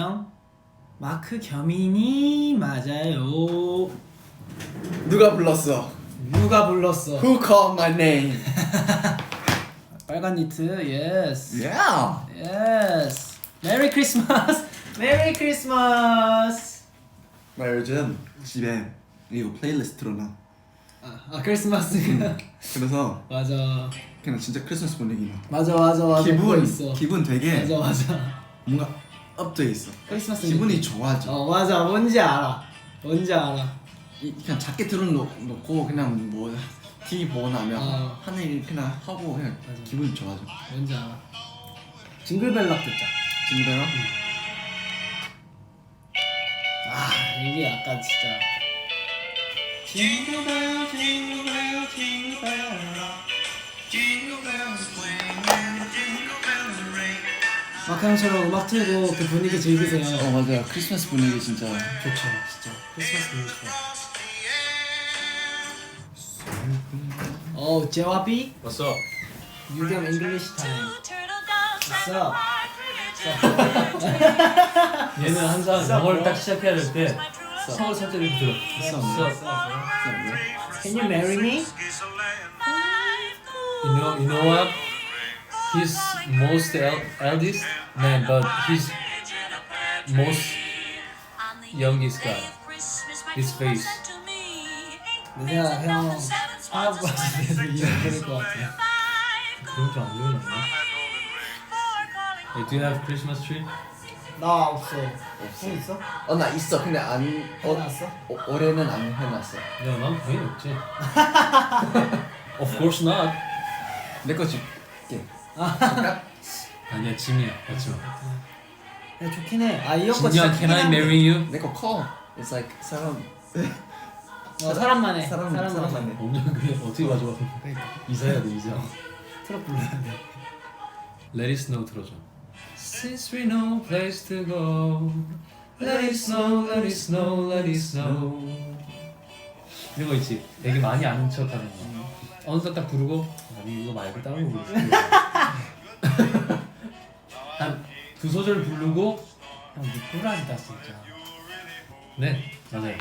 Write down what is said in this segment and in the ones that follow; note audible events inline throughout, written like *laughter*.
안녕. 마크 겸인이 맞아요. 누가 불렀어? 누가 불렀어? Who called my name? *laughs* 빨간 니트. 예스. Yeah. 예스. 메리 크리스마스. 메리 크리스마스. 나 요즘 집에 이거 플레이리스트 틀어놔. 아, 아 크리스마스. 그래서 *laughs* 맞아. 그냥 진짜 크리스마스 분위기 나. 맞아 맞아 맞아. 그거 기분 있어. 기분 되게 맞아 맞아. 뭔가 업돼 있어. 크리스마스 기분이. 좋아져. 어 맞아 뭔지 알아. 뭔지 알아. 이, 그냥 작게 틀어놓고 그냥 뭐 TV 보고 나면 어. 하는 일 그냥 하고 그냥 맞아. 기분이 좋아져. 뭔지 알아. 징글벨락 듣자. 징그러? 아 이게 약간 진짜. 징글벨 징글벨 징글벨. 마카형처럼 음악 틀고 그 분위기 즐기세요. 어 맞아요. 크리스마스 분위기 진짜. 좋죠, 진짜. 크리스마스 분위기 좋아. 어, 제와비, What's up? 유겸 잉글리시 타임. What's up? 얘는 항상 영어를 딱 시작해야 될 때 성을 살짝 이렇게 들어. Can you marry me? You know, you know what? He's most el- eldest man, but he's most youngest guy. His face. 내가 형것 같아. 그런 줄안 들었나? Hey, do you have Christmas tree? 나 없어. 형 있어? 어 나 있어. 근데 안 해놨어? 어, 올해는 안 해놨어. 야, 난 당연히 없지. of course not. 내 거 줄게. 아니야, 짐이야. 맞지 마. 야 좋긴 해. 아 이런 거 진영, can I marry you? 내거 커. It's like 사람 어, 사람만 해. 사람 사람만 사람만 해. 해. 엄청 그게 어떻게 가져와? 이사해야 돼, 이사. 트럭 불러야 돼. Let it snow 틀어줘. Since we no place to go, let it snow, let it snow, let it snow. 이런 거 있지. 되게 많이 아는 척하는 거. 어느새 딱 부르고 아니 이거 말고 다른 거 부르고 한두 소절 부르고 형 미꾸라지다 진짜. 네 맞아요.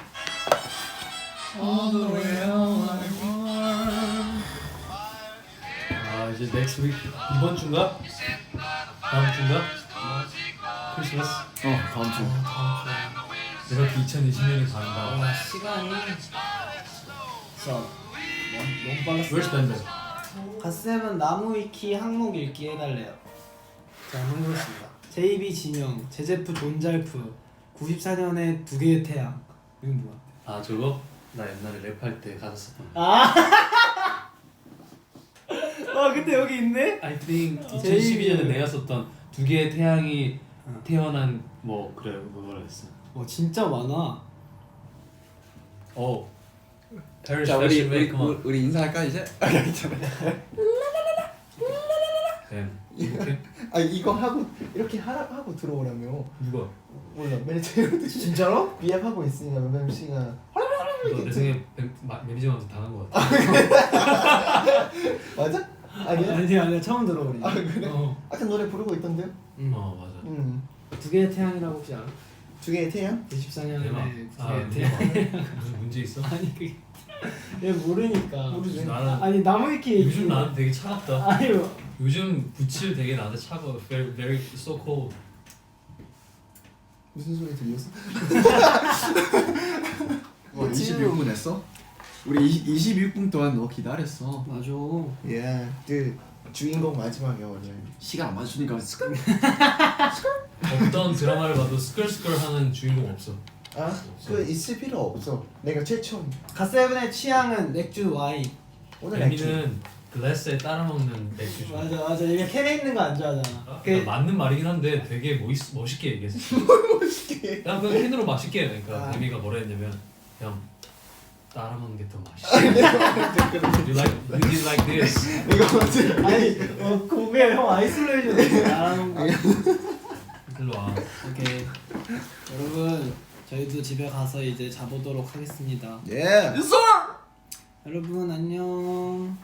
All the way home I want. 아 이제 next week 이번 주인가? 다음 주인가? 크리스마스. 어 다음 주. 이렇게 2020년이 간다. 와 시간이 진짜 너무, 너무 빨랐어. Where's Bender? 갓쌤은 나무 위키 항목 읽기 해달래요. 자, 해보겠습니다. JB 진영, 제제프 존잘프, 94년에 두 개의 태양. 이건 뭐야? 아 저거? 나 옛날에 랩할 때 가사 썼던 거. 아! *laughs* 아, 근데 여기 있네? I think 제이- 2012년에 내가 썼던 두 개의 태양이 태어난 뭐 그래 뭐라 했어. 어, 진짜 많아. 어. Paris 자 우리 우리. 우리 인사할까 이제? *laughs* 아. 이렇게? 이거 하고 이렇게 하라 하고 들어오라며. 누가? 몰라 매니저 진짜로? 비앱 하고 있으니까 멤 씨가 너내 생에 매- 매니저한테 당한 거 같아. 맞아? 아니야? 아니, 아니, 처음 들어보니. 아 그래? 어. 아까 노래 부르고 있던데요? 음. 어 맞아. 음. 두 개의 태양이라고 혹시 알아? 두 개의 태양? 94년에 대박. 두아 개의 태양. 대박. *laughs* 무슨 문제 있어? 아니, 그게. *laughs* 얘 모르니까. 모르지. 나는 아니, 나무 위키 요즘 나한테 되게 차갑다. 아니, 뭐. 요즘 부칠 되게 나한테 차가워. Very very so cold. 무슨 소리 들렸어? *laughs* 와 26분 했어? 우리 20, 26분 동안 너 기다렸어 맞아. 예, 그 주인공 마지막에 원래 시간 안 맞추니까 어떤 드라마를 봐도 스컬스컬 하는 주인공 없어. 아, 그 있을 필요 없어. 내가 최초 갓세븐의 취향은 맥주 와인. 오늘 맥주 에미는 글래스에 따라 먹는 맥주 좋아. 맞아 맞아 이게 캔에 있는 거 안 좋아하잖아. 아, 그 맞는 말이긴 한데 되게 멋있, 멋있게 얘기했어. *laughs* 멋있게. 야 그냥 캔으로 맛있게 해. 그러니까 아. 에미가 뭐라 했냐면 형 따라 먹는 게 더 맛있어. *laughs* you like you did like this. 이거 뭐지? 아니 어 고개 형 아이솔레이션 거. 일로 와. 오케이 여러분 저희도 집에 가서 이제 자보도록 하겠습니다. 예. 여러분 안녕.